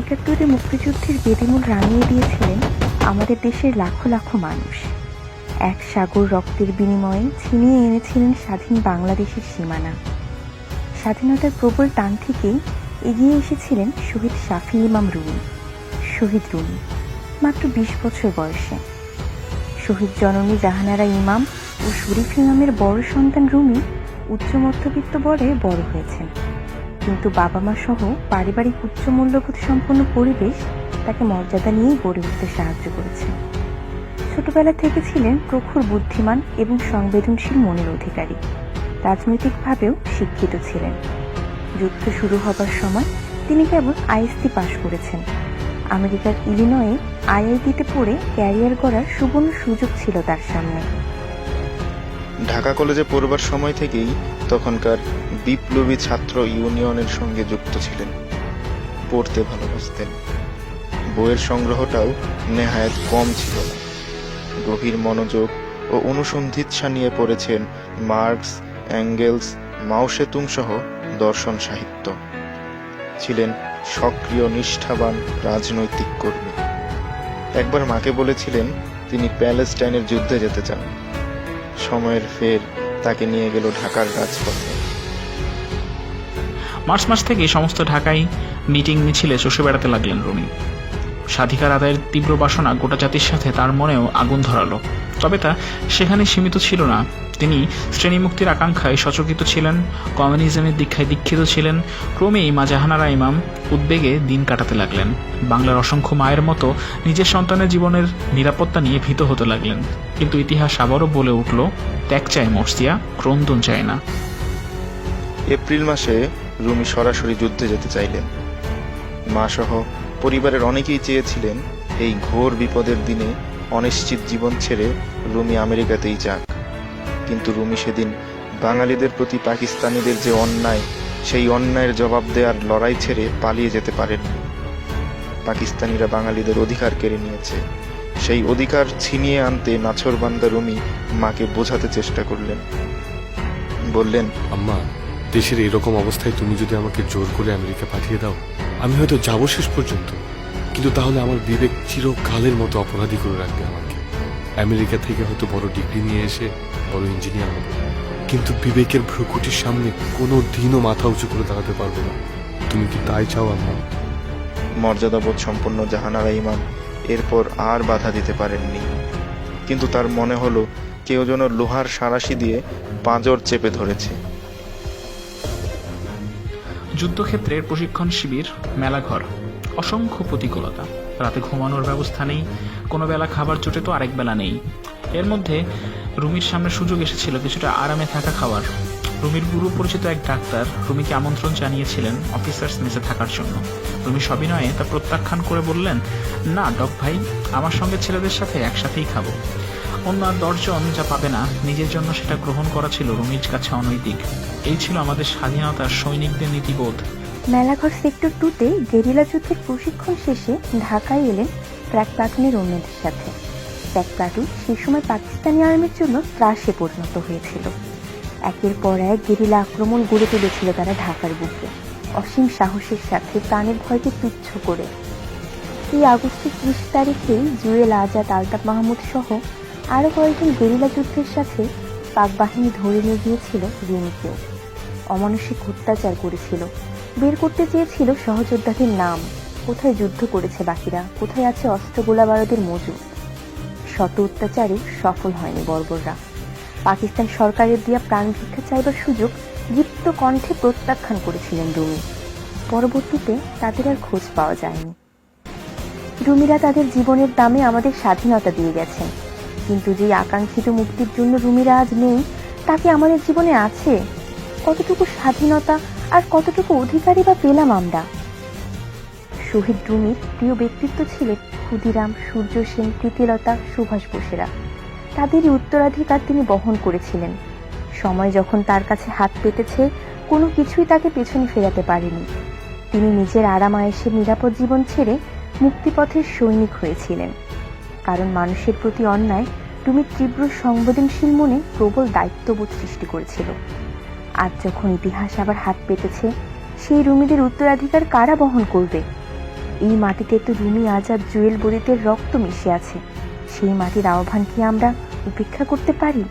একাত্তরে মুক্তিযুদ্ধের বেদিমূল রাঙিয়ে দিয়েছিলেন আমাদের দেশের লাখো লাখো মানুষ। এক সাগর রক্তের বিনিময়ে ছিনিয়ে এনেছিলেন স্বাধীন বাংলাদেশের সীমানা। স্বাধীনতার প্রবল টান থেকেই এগিয়ে এসেছিলেন শহীদ শাফি ইমাম রুমি। শহীদ রুমি, মাত্র বিশ বছর বয়সে। শহীদ জননী জাহানারা ইমাম ও শরীফ ইমামের বড় সন্তান রুমি উচ্চ মধ্যবিত্ত বরে বড় হয়েছেন। কিন্তু বাবা মা সহ পারিবারিক উচ্চ মূল্যবোধ সম্পন্ন পরিবেশ তাকে মর্যাদা নিয়েই গড়ে উঠতে সাহায্য করেছে। ছোটবেলা থেকে ছিলেন প্রখর বুদ্ধিমান এবং সংবেদনশীল মনের অধিকারী। রাজনৈতিকভাবেও শিক্ষিত ছিলেন। যুদ্ধ শুরু হবার সময় তিনি কেবল আইএসসি পাশ করেছেন। আমেরিকার ইলিনয়ে আইআইটিতে পড়ে ক্যারিয়ার গড়ার সুবর্ণ সুযোগ ছিল তার সামনে। ঢাকা কলেজে পড়বার সময় থেকেই তখনকার বিপ্লবী ছাত্র ইউনিয়নের সঙ্গে যুক্ত ছিলেন। পড়তে ভালোবাসতেন। বইয়ের সংগ্রহটাও নেহায়েত কম ছিল না। গভীর মনোযোগ ও অনুসন্ধিৎসা নিয়ে পড়েছেন মার্কস, অ্যাঙ্গেলস, মাও সেতুং সহ দর্শন সাহিত্য। ছিলেন সক্রিয়, নিষ্ঠাবান রাজনৈতিক কর্মী। একবার মাকে বলেছিলেন, তিনি প্যালেস্টাইনের যুদ্ধে যেতে চান। সময়ের ফের তাকে নিয়ে গেল ঢাকার রাজপথে। মার্চ মাস থেকে সমস্ত ঢাকায় মিটিং মিছিলে চষে বেড়াতে লাগলেন রুমি স্বাধিকার আদায়ের তীব্র বাসনা গোটা জাতির সাথে তার মনেও আগুন ধরালো। তবে তা সেখানে সীমিত ছিল না। তিনি শ্রেণীমুক্তির আকাঙ্ক্ষায় সচকিত ছিলেন, কমিউনিজমের দীক্ষায় দীক্ষিত ছিলেন, ক্রমেই মা জাহানারা ইমাম উদ্বেগে দিন কাটাতে লাগলেন। বাংলার অসংখ্য মায়ের মতো নিজের সন্তানের জীবনের নিরাপত্তা নিয়ে ভীত হতে লাগলেন। কিন্তু ইতিহাস আবারও বলে উঠল, ত্যাগ চায় মর্সিয়া ক্রন্দন চায় না। এপ্রিল মাসে রুমি সরাসরি যুদ্ধে যেতে চাইলেন। মা সহ পরিবারের অনেকেই চেয়েছিলেন এই ঘোর বিপদের দিনে অনিশ্চিত জীবন ছেড়ে রুমি আমেরিকাতেই যাক। কিন্তু রুমি সেদিন বাঙালিদের প্রতি পাকিস্তানিদের যে অন্যায়, সেই অন্যায়ের জবাব দেওয়ার লড়াই ছেড়ে পালিয়ে যেতে পারেন পাকিস্তানিরা বাঙালিদের অধিকার কেড়ে নিয়েছে। সেই অধিকার ছিনিয়ে আনতে নাছরবান্দা রুমি মাকে বোঝাতে চেষ্টা করলেন। বললেন, আম্মা দেশের এরকম অবস্থায় তুমি যদি আমাকে জোর করে আমেরিকা পাঠিয়ে দাও, আমি হয়তো যাব শেষ পর্যন্ত। কিন্তু তাহলে আমার বিবেক চিরকালের মতো অপরাধী করে রাখবে আমাকে। আমেরিকা থেকে হয়তো বড় ডিগ্রি নিয়ে এসে বড় ইঞ্জিনিয়ার হব। কিন্তু বিবেকের ভ্রুকুটির সামনে কোনো দিনও মাথা উঁচু করে দাঁড়াতে পারব না। তুমি কি তাই চাও, আম্মা? মর্যাদাবোধ সম্পন্ন জাহানারা ইমাম এরপর আর বাধা দিতে পারেননি। কিন্তু তার মনে হলো কেউ যেন লোহার সারাশি দিয়ে পাঁজর চেপে ধরেছে। যুদ্ধক্ষেত্রের প্রশিক্ষণ শিবির, মেলাঘর। অসংখ্য প্রতিকূলতা। রাতে ঘুমানোর ব্যবস্থা নেই, কোনো বেলা খাবার চোটে তো আরেক বেলা নেই। এর মধ্যে রুমির সামনে সুযোগ এসেছিল কিছুটা আরামে থাকা খাওয়ার। রুমির গুরু পরিচিত এক ডাক্তার রুমিকে আমন্ত্রণ জানিয়েছিলেন অফিসার্স মেসে থাকার জন্য। রুমি সবিনয়ে তা প্রত্যাখ্যান করে বললেন, না, ডক ভাই, আমার সঙ্গে ছেলেদের সাথে একসাথেই খাব। অন্য আর দশজন যা পাবে না। নিজের জন্য সেটা গ্রহণ করা ছিল রুমির কাছে অনৈতিক। এই ছিল আমাদের স্বাধীনতার সৈনিকদের নীতিবোধ। মেলাঘর সেক্টর টুতে গেরিলা যুদ্ধের প্রশিক্ষণ শেষে ঢাকায় এলেন ট্র্যাক প্লাটুনের অন্যদের সাথে। ট্র্যাক প্লাটুন সে সময় পাকিস্তানি আর্মির জন্য ত্রাসে পরিণত হয়েছিল। একের পর এক গেরিলা আক্রমণ গড়ে তুলেছিল তারা ঢাকার বুকে। অসীম সাহসের সাথে প্রাণের ভয়কে তুচ্ছ করে। এই আগস্টের ত্রিশ তারিখেই জুয়েল আজাদ, আলতাফ মাহমুদ সহ আরও কয়েকজন গেরিলা যুদ্ধের সাথে পাক বাহিনী ধরে নিয়ে গিয়েছিল রুমিকেও। অমানসিক অত্যাচার করেছিল। বের করতে চেয়েছিল সহযোদ্ধাদের নাম। কোথায় যুদ্ধ করেছে বাকিরা? কোথায় আছে অস্ত্র গোলাবারুদের মজুদ? শত অত্যাচারে সফল হয়নি বর্বররা। পাকিস্তান সরকারের দেওয়া প্রাণ ভিক্ষা চাইবার সুযোগ দীপ্ত কণ্ঠে প্রত্যাখ্যান করেছিলেন রুমি। পরবর্তীতে তাদের আর খোঁজ পাওয়া যায়নি। রুমিরা তাদের জীবনের দামে আমাদের স্বাধীনতা দিয়ে গেছেন। কিন্তু যে আকাঙ্ক্ষিত মুক্তির জন্য রুমিরা আজ নেই, তা কি আমাদের জীবনে আছে? কতটুকু স্বাধীনতা আর কতটুকু অধিকারই বা পেলাম আমরা? শহীদ রুমির প্রিয় ব্যক্তিত্ব ছিলেন ক্ষুদিরাম, সূর্য সেন প্রীতিলতা সুভাষ বোসেরা। তাদেরই উত্তরাধিকার তিনি বহন করেছিলেন। সময় যখন তার কাছে হাত পেতেছে, কোনো কিছুই তাকে পেছনে ফেরাতে পারেনি। তিনি নিজের আরাম আয়েসের নিরাপদ জীবন ছেড়ে মুক্তিপথের সৈনিক হয়েছিলেন। কারণ মানুষের প্রতি অন্যায় তুমি তীব্র সংবেদনশীল মনে প্রবল দায়িত্ববোধ সৃষ্টি করেছিল। আজ যখন ইতিহাস আবার হাত পেতেছে, সেই রুমিদের উত্তরাধিকার কারা বহন করবে? এই মাটিতে তো রুমি আজাদ জুয়েল বদিতের রক্ত মিশে আছে। সেই মাটির আহ্বান কি আমরা উপেক্ষা করতে পারি?